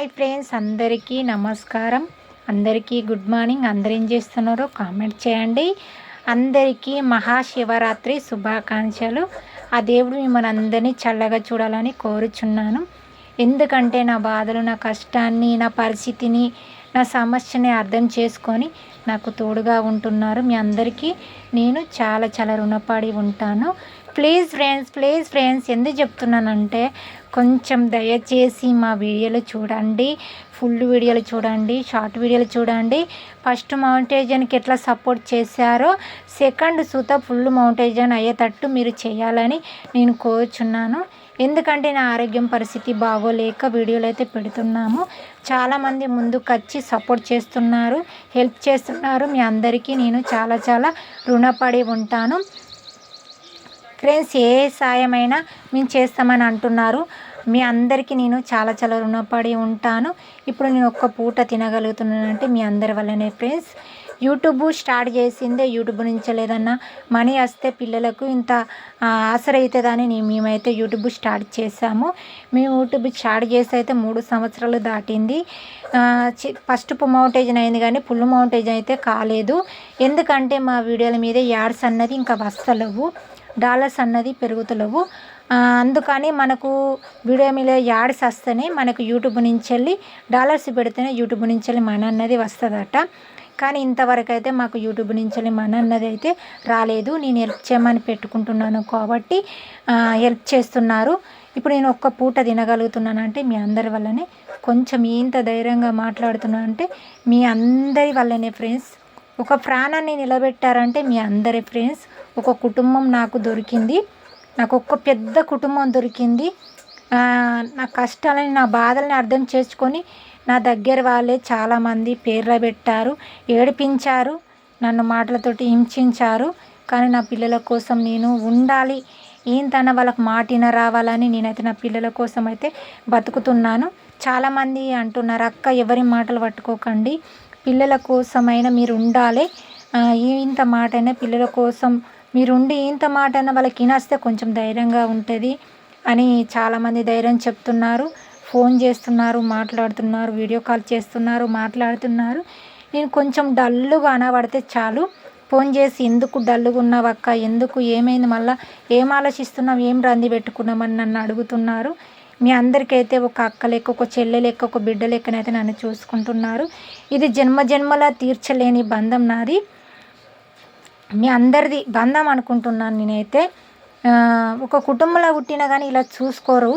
Hi friends అందరికీ నమస్కారం. అందరికీ గుడ్ మార్నింగ్. అందరు ఏం చేస్తున్నారో కామెంట్ చేయండి. అందరికీ మహాశివరాత్రి శుభాకాంక్షలు. ఆ దేవుడు మిమ్మల్ని అందరినీ చల్లగా చూడాలని కోరుచున్నాను. ఎందుకంటే నా బాధలు నా కష్టాన్ని నా పరిస్థితిని నా సమస్యని అర్థం చేసుకొని నాకు తోడుగా ఉంటున్నారు మీ అందరికీ. నేను చాలా చాలా రుణపడి ఉంటాను. ప్లీజ్ ఫ్రెండ్స్ ప్లీజ్ ఫ్రెండ్స్ ఎందుకు చెప్తున్నానంటే కొంచెం దయచేసి మా వీడియోలు చూడండి ఫుల్ వీడియోలు చూడండి షార్ట్ వీడియోలు చూడండి. ఫస్ట్ మౌంటేజన్కి ఎట్లా సపోర్ట్ చేశారో సెకండ్ సూత ఫుల్ మౌంటేజన్ అయ్యేటట్టు మీరు చేయాలని నేను కోరుచున్నాను. ఎందుకంటే నా ఆరోగ్యం పరిస్థితి బాగోలేక వీడియోలు అయితే పెడుతున్నాము. చాలామంది ముందుకు వచ్చి సపోర్ట్ చేస్తున్నారు హెల్ప్ చేస్తున్నారు. మీ అందరికీ నేను చాలా చాలా రుణపడి ఉంటాను. ఫ్రెండ్స్ ఏ సాయమైనా మేము చేస్తామని అంటున్నారు. మీ అందరికీ నేను చాలా చాలా రుణపడి ఉంటాను. ఇప్పుడు నేను ఒక్క పూట తినగలుగుతున్నానంటే మీ అందరి వల్లనే ఫ్రెండ్స్. యూట్యూబ్ స్టార్ట్ చేసిందే యూట్యూబ్ నుంచి లేదన్నా. మనీ వస్తే పిల్లలకు ఇంత ఆసరైతుందని మేమైతే యూట్యూబ్ స్టార్ట్ చేసాము. మేము యూట్యూబ్ స్టార్ట్ చేసి అయితే మూడు సంవత్సరాలు దాటింది. ఫస్ట్ మౌంటేజన్ అయింది కానీ ఫుల్ మౌంటేజన్ అయితే కాలేదు. ఎందుకంటే మా వీడియోల మీద యాడ్స్ అన్నది ఇంకా వస్తలేవు. డాలర్స్ అన్నది పెరుగుతలేవు. అందుకని మనకు వీడియో మీద యాడ్స్ వస్తేనే మనకు యూట్యూబ్ నుంచి వెళ్ళి డాలర్స్ పెడితేనే యూట్యూబ్ నుంచి వెళ్ళి మన అన్నది వస్తుందట. కానీ ఇంతవరకు అయితే మాకు యూట్యూబ్ నుంచి మన అన్నది అయితే రాలేదు. నేను హెల్ప్ చేయమని పెట్టుకుంటున్నాను కాబట్టి హెల్ప్ చేస్తున్నారు. ఇప్పుడు నేను ఒక్క పూట తినగలుగుతున్నానంటే మీ అందరి వల్లనే కొంచెం ఇంత ధైర్యంగా మాట్లాడుతున్నానంటే మీ అందరి వల్లనే ఫ్రెండ్స్. ఒక ప్రాణాన్ని నిలబెట్టారంటే మీ అందరి ఫ్రెండ్స్. ఒక కుటుంబం నాకు దొరికింది. నాకు ఒక్క పెద్ద కుటుంబం దొరికింది. నా కష్టాలని నా బాధల్ని అర్థం చేసుకొని నా దగ్గర వాళ్ళే చాలామంది పేర్ల పెట్టారు ఏడిపించారు నన్ను మాటలతోటి హింసించారు. కానీ నా పిల్లల కోసం నేను ఉండాలి. ఏంతన వాళ్ళకి మాటిన రావాలని నేనైతే నా పిల్లల కోసం అయితే బతుకుతున్నాను. చాలామంది అంటున్నారు అక్క ఎవరి మాటలు పట్టుకోకండి. పిల్లల కోసమైనా మీరు ఉండాలి. ఇంత మాట అయినా పిల్లల కోసం మీరుండి ఇంత మాట అయినా వాళ్ళకి వినస్తే కొంచెం ధైర్యంగా ఉంటుంది అని చాలామంది ధైర్యం చెప్తున్నారు. ఫోన్ చేస్తున్నారు మాట్లాడుతున్నారు వీడియో కాల్ చేస్తున్నారు మాట్లాడుతున్నారు. నేను కొంచెం డల్లుగా అనబడితే చాలు. ఫోన్ చేసి ఎందుకు డల్లుగా ఉన్నావు అక్క? ఎందుకు? ఏమైంది? మళ్ళీ ఏం ఆలోచిస్తున్నావు? ఏం రంది పెట్టుకున్నామని నన్ను అడుగుతున్నారు. మీ అందరికైతే ఒక అక్క లెక్క ఒక చెల్లె లెక్క ఒక బిడ్డ లెక్కనైతే నన్ను చూసుకుంటున్నారు. ఇది జన్మ జన్మలా తీర్చలేని బంధం నాది. మీ అందరిది బంధం అనుకుంటున్నాను నేనైతే. ఒక కుటుంబంలో పుట్టినా కానీ ఇలా చూసుకోరు.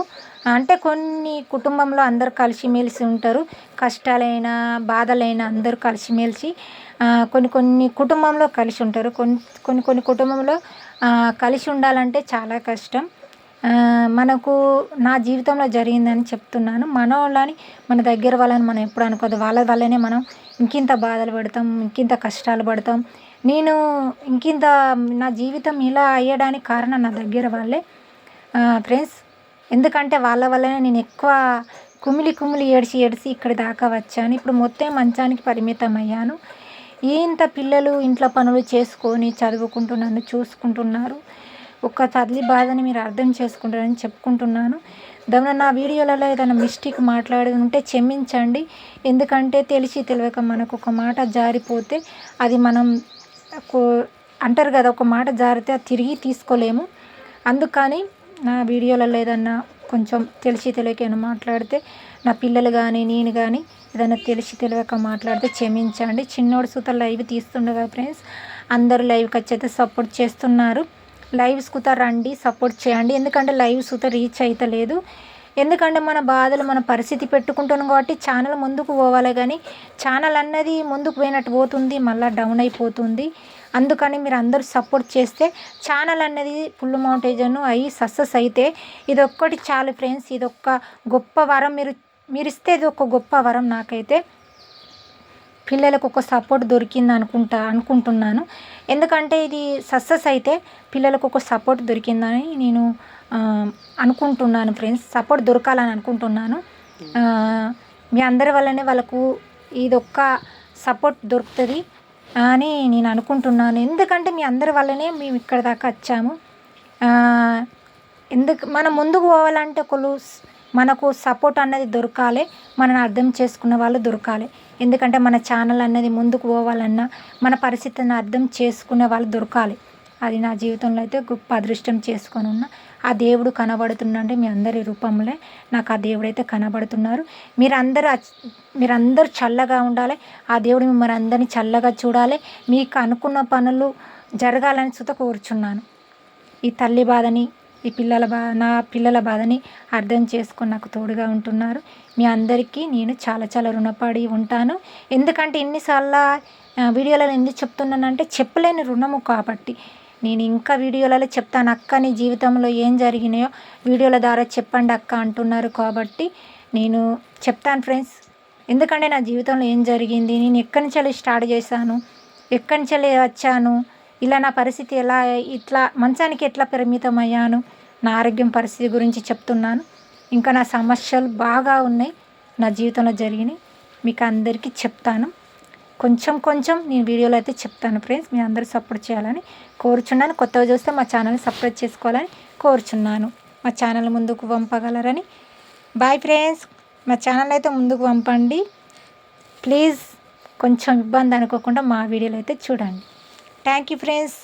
అంటే కొన్ని కుటుంబంలో అందరు కలిసిమెలిసి ఉంటారు. కష్టాలైనా బాధలైనా అందరూ కలిసిమెలిసి కొన్ని కొన్ని కుటుంబంలో కలిసి ఉంటారు. కొన్ని కొన్ని కొన్ని కుటుంబంలో కలిసి ఉండాలంటే చాలా కష్టం. మనకు నా జీవితంలో జరిగిందని చెప్తున్నాను. మన వాళ్ళని మన దగ్గర వాళ్ళని మనం ఎప్పుడు అనుకోదు. వాళ్ళ వల్లనే మనం ఇంకింత బాధలు పడతాం ఇంకింత కష్టాలు పడతాం. నేను ఇంకింత నా జీవితం ఇలా అయ్యడానికి కారణం నా దగ్గర వాళ్ళే. ఫ్రెండ్స్ ఎందుకంటే వాళ్ళ వల్లనే నేను ఎక్కువ కుమిలి కుమిలి ఏడిచి ఏడిచి ఇక్కడి దాకా వచ్చాను. ఇప్పుడు మొత్తం మంచానికి పరిమితం అయ్యాను. ఇంత పిల్లలు ఇంట్లో పనులు చేసుకొని చదువుకుంటూ నన్ను చూసుకుంటున్నారు. ఒక తల్లి బాధని మీరు అర్థం చేసుకుంటారని చెప్పుకుంటున్నాను. దాని నా వీడియోలలో ఏదైనా మిస్టేక్ మాట్లాడి ఉంటే క్షమించండి. ఎందుకంటే తెలిసి తెలియక మనకు ఒక మాట జారిపోతే అది మనం అంటారు కదా ఒక మాట జారితే అది తిరిగి తీసుకోలేము. అందుకని నా వీడియోలలో ఏదన్నా కొంచెం తెలిసి తెలియక మాట్లాడితే నా పిల్లలు కానీ నేను కానీ ఏదైనా తెలిసి తెలియక మాట్లాడితే క్షమించండి. చిన్నోడు సూత లైవ్ తీస్తుండగా ఫ్రెండ్స్ అందరూ లైవ్కి వచ్చి అయితే సపోర్ట్ చేస్తున్నారు. లైవ్ సూత రండి సపోర్ట్ చేయండి. ఎందుకంటే లైవ్ సూత రీచ్ అవుతలేదు ఎందుకంటే మన బాధలు మన పరిస్థితి పెట్టుకుంటున్నాం కాబట్టి ఛానల్ ముందుకు పోవాలి కానీ ఛానల్ అన్నది ముందుకు పోయినట్టు పోతుంది మళ్ళీ డౌన్ అయిపోతుంది. అందుకని మీరు అందరూ సపోర్ట్ చేస్తే ఛానల్ అన్నది ఫుల్ మౌంటేజన్ అయ్యి సక్సెస్ అయితే ఇదొక్కటి చాలు ఫ్రెండ్స్ ఇది గొప్ప వరం. మీరు మీరు ఇస్తే ఇది ఒక గొప్ప వరం నాకైతే. పిల్లలకు ఒక సపోర్ట్ దొరికింది అనుకుంటా అనుకుంటున్నాను. ఎందుకంటే ఇది సక్సెస్ అయితే పిల్లలకు ఒక సపోర్ట్ దొరికిందని నేను అనుకుంటున్నాను ఫ్రెండ్స్. సపోర్ట్ దొరకాలని అనుకుంటున్నాను. మీ అందరి వల్లనే వాళ్ళకు ఇది ఒక్క సపోర్ట్ దొరుకుతుంది. అని నేను అనుకుంటున్నాను. ఎందుకంటే మీ అందరి వల్లనే మేము ఇక్కడ దాకా వచ్చాము. ఎందుకు మనం ముందుకు పోవాలంటే ఒకళ్ళు మనకు సపోర్ట్ అన్నది దొరకాలి. మనని అర్థం చేసుకున్న వాళ్ళు దొరకాలి. ఎందుకంటే మన ఛానల్ అన్నది ముందుకు పోవాలన్నా మన పరిస్థితిని అర్థం చేసుకునే వాళ్ళు దొరకాలి. అది నా జీవితంలో అయితే గొప్ప అదృష్టం చేసుకొని ఉన్న ఆ దేవుడు కనబడుతుందంటే మీ అందరి రూపంలో. నాకు ఆ దేవుడు అయితే కనబడుతున్నారు. మీరందరూ మీరందరూ చల్లగా ఉండాలి. ఆ దేవుడు మిమ్మల్ని అందరినీ చల్లగా చూడాలి. మీకు అనుకున్న పనులు జరగాలని సుత కోరుచున్నాను. ఈ తల్లి బాధని ఈ పిల్లల బా నా పిల్లల బాధని అర్థం చేసుకొని నాకు తోడుగా ఉంటున్నారు. మీ అందరికీ నేను చాలా చాలా రుణపడి ఉంటాను. ఎందుకంటే ఇన్నిసార్ల వీడియోలలో ఎందుకు చెప్తున్నానంటే చెప్పలేని రుణము కాబట్టి. నేను ఇంకా వీడియోలలో చెప్తాను అక్క నీ జీవితంలో ఏం జరిగినాయో వీడియోల ద్వారా చెప్పండి అక్క అంటున్నారు కాబట్టి నేను చెప్తాను ఫ్రెండ్స్. ఎందుకంటే నా జీవితంలో ఏం జరిగింది నేను ఎక్కడి నుంచి స్టార్ట్ చేశాను ఎక్కడి నుంచి వెళ్ళి వచ్చాను ఇలా నా పరిస్థితి ఎలా ఇట్లా మంచానికి ఎట్లా పరిమితం అయ్యాను నా ఆరోగ్యం పరిస్థితి గురించి చెప్తున్నాను. ఇంకా నా సమస్యలు బాగా ఉన్నాయి నా జీవితంలో జరిగినాయి మీకు అందరికీ చెప్తాను. కొంచెం కొంచెం నేను వీడియోలో అయితే చెప్తాను ఫ్రెండ్స్ మీ అందరూ సపోర్ట్ చేయాలని కోరుచున్నాను. కొత్తగా చూస్తే మా ఛానల్ని సపోర్ట్ చేసుకోవాలని కోరుచున్నాను. మా ఛానల్ ముందుకు పంపగలరని బాయ్ ఫ్రెండ్స్ మా ఛానల్ అయితే ముందుకు పంపండి ప్లీజ్ కొంచెం ఇబ్బంది అనుకోకుండా మా వీడియోలు అయితే చూడండి. Thank you friends